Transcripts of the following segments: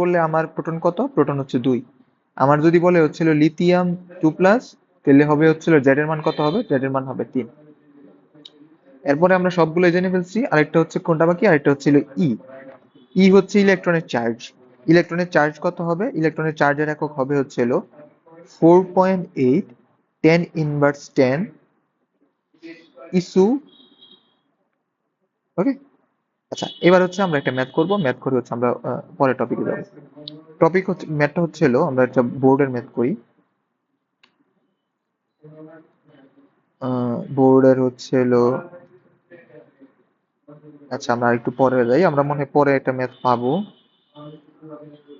বললে আমার প্রোটন কত? প্রোটন হচ্ছে দুই। আমার যদি বলে হচ্ছিল লিথিয়াম টু প্লাস তাহলে হবে হচ্ছিল জেড এর মান কত হবে? জেড এর মান হবে তিন। এরপরে আমরা সবগুলো জেনে ফেলছি, আরেকটা হচ্ছে কোনটা বাকি? আরেকটা হচ্ছিল ই ই হচ্ছে ইলেকট্রনের চার্জ ইলেকট্রনের চার্জ কত হবে? ইলেকট্রনের চার্জের একক হবে হচ্ছিল four point eight ten inverse ten esu okay আচ্ছা এবার হচ্ছে আমরা একটা ম্যাথ করব। ম্যাথ করে হচ্ছে আমরা পরের টপিকে যাব। টপিক হচ্ছে ম্যাথটা হচ্ছে হলো আমরা একটা বোর্ডের ম্যাথ করি। বোর্ডের হচ্ছে হলো আচ্ছা আমরা একটু পরে যাই। আমরা মনে হয় পরে একটা ম্যাথ পাবো।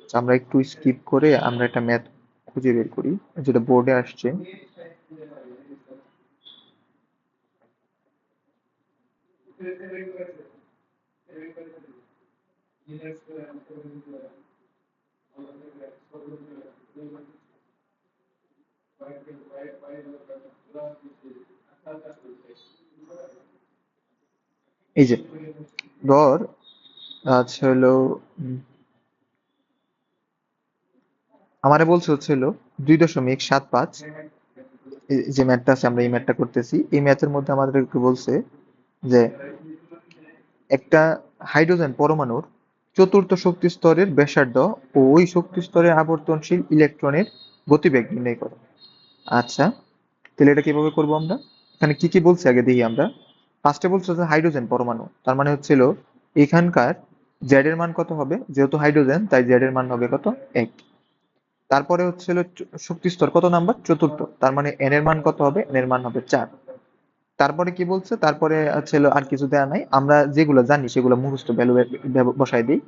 আচ্ছা, আমরা একটু স্কিপ করে আমরা একটা ম্যাথ খুঁজে বের করি যেটা বোর্ডে আসছে। এই যে, ধর আচ্ছা হলো আমারে বলছে হচ্ছে হলো দুই দশমিক সাত পাঁচ। যে ম্যাথটা আছে, আমরা এই ম্যাথটা করতেছি। এই ম্যাথের মধ্যে আমাদেরকে বলছে যে একটা হাইড্রোজেন পরমাণুর চতুর্থ শক্তি স্তরের ব্যাসার্ধ ও ওই শক্তি স্তরের আবর্তনশীল ইলেকট্রনের গতিবেগ নির্ণয় করো। আচ্ছা তাহলে এটা কীভাবে করব আমরা? এখানে কি কি বলছে আগে দেখি আমরা। ফার্স্টে বলছে হাইড্রোজেন পরমাণু, তার মানে হচ্ছিল এখানকার জেড এর মান কত হবে? যেহেতু হাইড্রোজেন, তাই জেড এর মান হবে কত? এক। তারপরে হচ্ছিল শক্তি স্তর কত নাম্বার? চতুর্থ। তার মানে এন এর মান কত হবে? এন এর মান হবে চার। তারপরে কি বলছে? তারপরে ছিল আর কিছু দেয়া নাই। আমরা যেগুলো জানি সেগুলো মুখস্থ ভ্যালু বসাই দিই।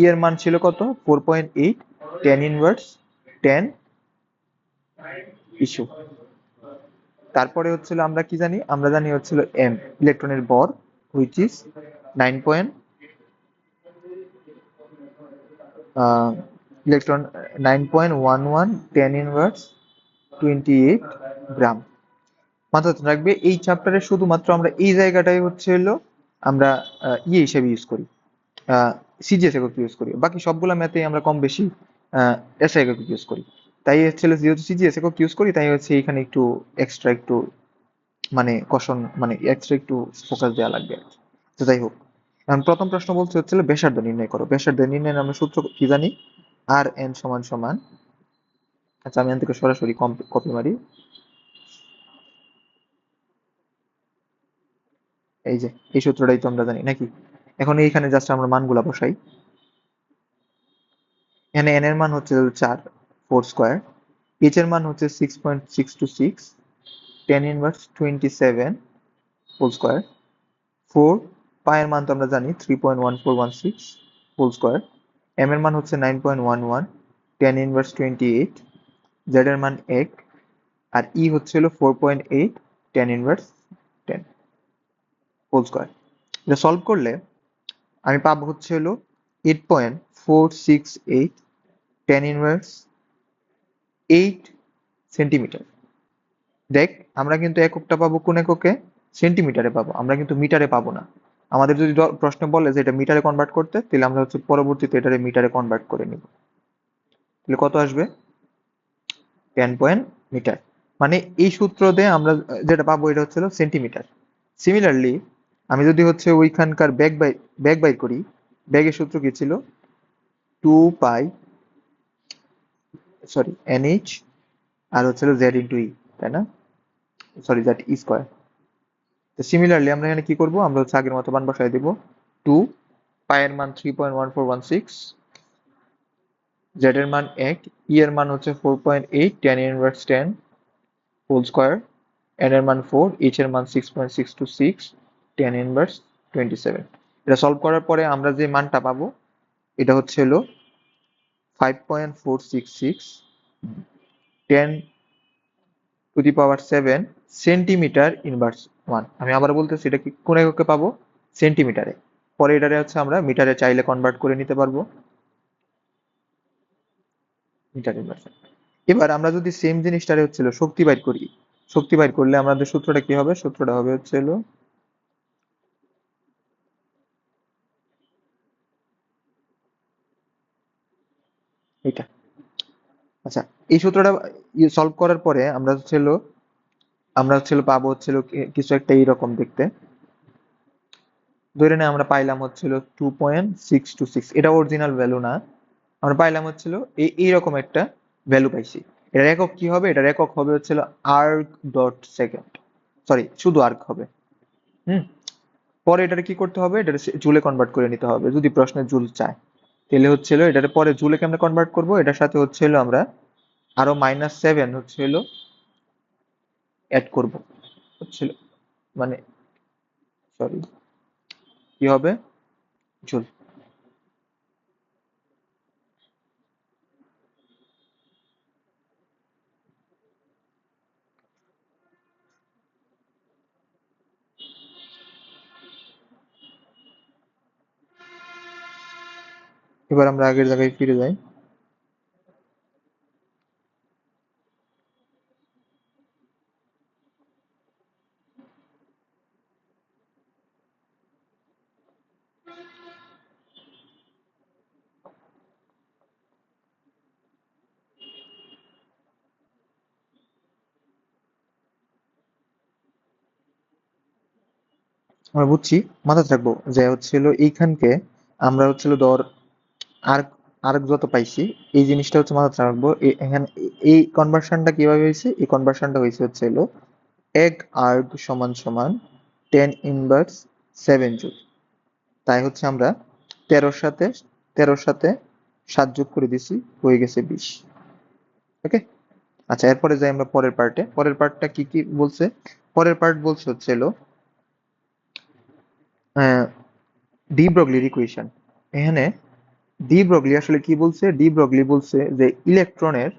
ই এর মান ছিল কত? Four point eight ten inverse ten esu তারপরে হচ্ছিল আমরা কি জানি? আমরা জানি হচ্ছিল এম ইলেকট্রনের বর which is nine point electron nine point one one ten inverse twenty eight gram মাথায় রাখবে, এই চ্যাপ্টারে শুধুমাত্র আমরা এই জায়গাটাই হচ্ছে হলো আমরা ইয়ে হিসেবে ইউজ করি। সিজিএস একক ইউজ করি। বাকি সবগুলো ম্যাথে আমরা কম বেশি এসআই একক ইউজ করি। তাই হচ্ছে যেহেতু সিজিএস একক ইউজ করি, তাই হচ্ছে এখানে একটু এক্সট্রা একটু মানে কষন মানে এক্সট্রা একটু ফোকাস দেওয়া লাগবে আর কি। তো যাই হোক, এখন প্রথম প্রশ্ন বলছে হচ্ছে ব্যাসার্ধ নির্ণয় করো। ব্যাসার্ধ নির্ণয়ের আমরা সূত্র কি জানি? আর এন সমান সমান আচ্ছা আমি এখান থেকে সরাসরি কপি মারি। এই যে, এই সূত্রটাই তো আমরা জানি, নাকি? এখন এইখানে জাস্ট আমরা মানগুলা বসাই। এখানে এন এর মান হচ্ছে চার ফোর স্কোয়ার এইচ এর মান হচ্ছে six point six two six ten inverse twenty seven whole square four পায়ের মান তো আমরা জানি three point one four one six whole square M এর মান হচ্ছে nine point one one ten inverse twenty eight Z এর মান এক, আর ই হচ্ছে হলো four point eight ten inverse whole square এটা সলভ করলে আমি পাবো হচ্ছে হলো eight point four six eight ten inverse eight centimetre দেখ, আমরা কিন্তু এককটা পাবো কোন এককে? সেন্টিমিটারে পাবো। আমরা কিন্তু মিটারে পাবো না। আমাদের যদি প্রশ্ন বলে যে এটা মিটারে কনভার্ট করতে, তাহলে আমরা হচ্ছে পরবর্তীতে এটারে মিটারে কনভার্ট করে নিব। তাহলে কত আসবে? টেন পয়েন্ট মিটার মানে এই সূত্র দিয়ে আমরা যেটা পাবো এটা হচ্ছে সেন্টিমিটার সিমিলারলি আমি যদি হচ্ছে ওইখানকার ব্যাগ বাই ব্যাগ বাই করি ব্যাগের সূত্র কি ছিল? টু পাই সরি এনএইচ আর হচ্ছে জেড ইন্টু ই তাই না? সরি দ্যাট ই স্কোয়ার তো সিমিলারলি আমরা এখানে কি করব? আমরা হচ্ছে আগের মতো মান বসাই দেব। টু পায়ের মান three point one four one six Z এর মান এক ই এর মান হচ্ছে four point eight ten inverse ten whole square N এর মান ফোর এইচ এর মান six point six two six ten inverse twenty seven এটা সলভ করার পরে আমরা যে মানটা পাবো, এটা হচ্ছে হলো five point four six six ten to the power seven centimetre inverse one আমি আবার বলতেছি, এটা কি কোন এককে পাবো? সেন্টিমিটারে পরে এটারে হচ্ছে আমরা মিটারে চাইলে কনভার্ট করে নিতে পারব। মিটার ইনভার্স এবার আমরা যদি সেম জিনিসটারে হচ্ছিল শক্তি বাইর করি, শক্তি বাইর করলে আমাদের সূত্রটা কি হবে? সূত্রটা হবে হচ্ছে এটা আচ্ছা এই সূত্রটা সলভ করার পরে আমরা ছিল, আমরা হচ্ছিল পাবো হচ্ছিল কিছু একটা এইরকম দেখতে। ধরে নেই আমরা পাইলাম হচ্ছিল two point six two six এটা অরিজিনাল ভ্যালু না। আমরা পাইলাম হচ্ছিল এই, এইরকম একটা ভ্যালু পাইছি। এটার একক কি হবে? এটার একক হবে হচ্ছিল আর্ক ডট সেকেন্ড সরি শুধু আর্ক হবে। হুম? পরে এটার কি করতে হবে? এটা জুলে কনভার্ট করে নিতে হবে, যদি প্রশ্নে জুল চায়। তাহলে হচ্ছিল এটার পরে জুলে কেমনে কনভার্ট করব? এটার সাথে হচ্ছিল আমরা আরও মাইনাস সেভেন হচ্ছিল অ্যাড করব। মানে সরি কি হবে? জুল এবার আমরা আগের জায়গায় ফিরে যাই। আমরা বুঝছি, মাথায় রাখব যে হচ্ছিল এইখানকে আমরা হচ্ছিল ধর আর্ক আর্ক যত পাইছি, এই জিনিসটা হচ্ছে মাথায় রাখব এখানে এই কনভার্সনটা কীভাবে হয়েছে? এই কনভার্সনটা হয়েছে হচ্ছে হলো এক আর্ক সমান সমান টেন ইনভার্স সেভেন জুল তাই হচ্ছে আমরা তেরোর সাথে তেরোর সাথে সাত যোগ করে দিছি, হয়ে গেছে বিশ। ওকে? আচ্ছা এরপরে যাই আমরা পরের পার্টে পরের পার্টটা কি কি বলছে? পরের পার্ট বলছে হচ্ছে হলো ডি ব্রগলির ইকুয়েশন এখানে ডি ব্রগলি আসলে কি বলছে? ডি ব্রগলি বলছে যে ইলেকট্রনের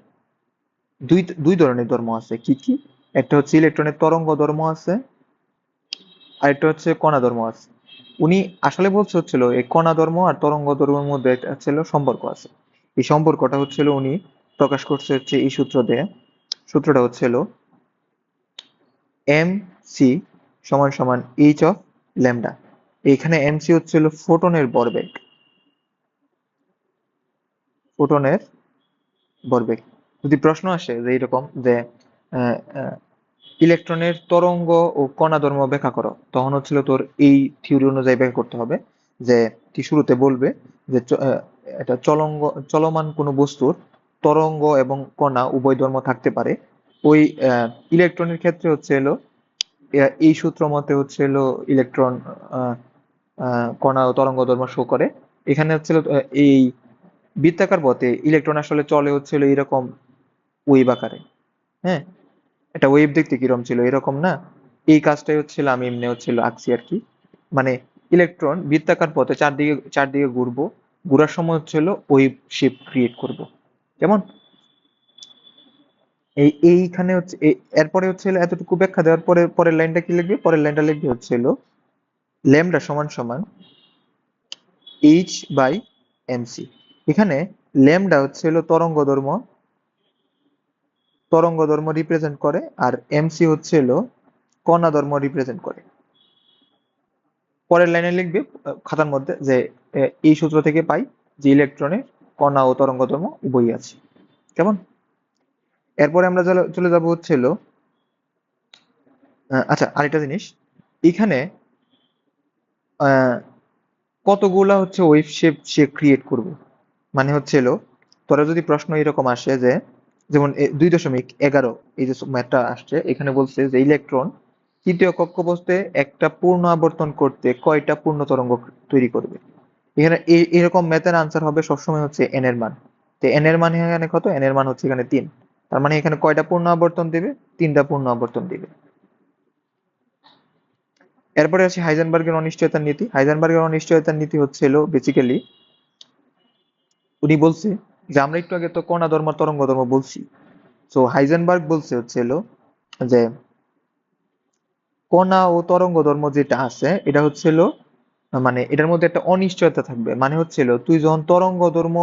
দুই দুই ধরনের ধর্ম আছে। কি কি? একটা হচ্ছে ইলেকট্রনের তরঙ্গ ধর্ম আছে, আর একটা হচ্ছে কণা ধর্ম আছে। উনি আসলে বলছে হচ্ছিল, এই কণা ধর্ম আর তরঙ্গ ধর্মের মধ্যে একটা ছিল সম্পর্ক আছে। এই সম্পর্কটা হচ্ছিল উনি প্রকাশ করছে হচ্ছে এই সূত্র দিয়ে। সূত্রটা হচ্ছিল এম সি সমান সমান এইচ অফ ল্যামডা। এইখানে এম সি হচ্ছিল ফোটনের ভরবেগ ফোটনের ভরবেগ যদি প্রশ্ন আসে যে এরকম যে ইলেকট্রনের তরঙ্গ ও কণা ধর্ম ব্যাখ্যা করো, তখন হচ্ছিল তোর এই থিওরি অনুযায়ী ব্যাখ্যা করতে হবে যে তুই শুরুতে বলবে যে এটা চলঙ্গ, চলমান কোনো বস্তুর তরঙ্গ এবং কণা উভয় ধর্ম থাকতে পারে। ওই ইলেকট্রনের ক্ষেত্রে হচ্ছে এলো এই সূত্র মতে হচ্ছে এলো ইলেকট্রন কণা ও তরঙ্গ ধর্ম শো করে। এখানে হচ্ছে এই বৃত্তাকার পথে ইলেকট্রন আসলে চলে হচ্ছিল এরকম ওয়েভ আকারে। হ্যাঁ? এটা ওয়েভ দেখতে কীরকম ছিল? এরকম না? এই কাজটাই হচ্ছিল, আমি এমনি হচ্ছিল আঁকছি আর কি। মানে ইলেকট্রন বৃত্তাকার পথে চারদিকে চারদিকে ঘুরবো, ঘোরার সময় হচ্ছিল ওয়েভ শেপ ক্রিয়েট করব। কেমন? এই, এইখানে হচ্ছে এরপরে হচ্ছিল, এতটুকু ব্যাখ্যা দেওয়ার পরে, পরের লাইনটা কি লিখবে? পরের লাইনটা লিখবে হচ্ছিল ল্যামডা সমান সমান এইচ বাই এমসি এখানে ল্যামডা হচ্ছে হলো তরঙ্গ ধর্ম তরঙ্গ ধর্ম রিপ্রেজেন্ট করে, আর এমসি হচ্ছে হলো কণা ধর্ম রিপ্রেজেন্ট করে। পরের লাইনে লিখবে খাতার মধ্যে যে এই সূত্র থেকে পাই যে ইলেকট্রনের কণা ও তরঙ্গ ধর্ম উভয়ই আছে। কেমন? এরপরে আমরা চলে- যাব হচ্ছে হলো আচ্ছা আরেকটা জিনিস। এখানে কতগুলা হচ্ছে ওয়েভ শেপ সে ক্রিয়েট করবে? মানে হচ্ছে হলো তোরা যদি প্রশ্ন এরকম আসে যে, যেমন দুই দশমিক এগারো, এই যে ম্যাথটা আসছে, এখানে বলছে যে ইলেকট্রন তৃতীয় কক্ষপথে একটা পূর্ণ আবর্তন করতে কয়টা পূর্ণ তরঙ্গ তৈরি করবে? এখানে এরকম ম্যাথের আনসার হবে সবসময় হচ্ছে এন এর মান। তো এন এর মান এখানে কত? এন এর মান হচ্ছে এখানে তিন। তার মানে এখানে কয়টা পূর্ণ আবর্তন দিবে? তিনটা পূর্ণ আবর্তন দিবে। এরপরে আছে হাইজেনবার্গের অনিশ্চয়তার নীতি। হাইজেনবার্গের অনিশ্চয়তার নীতি হচ্ছে হলো বেসিক্যালি উনি বলছে যে, আমরা একটু আগে তো কণা ধর্ম, তরঙ্গ ধর্ম বলছি। তো হাইজেনবার্গ বলছে হচ্ছে হলো যে, কণা ও তরঙ্গ ধর্ম যেটা আছে, এটা হচ্ছে হলো মানে এটার মধ্যে একটা অনিশ্চয়তা থাকবে। মানে হচ্ছিল তুই যখন তরঙ্গ ধর্ম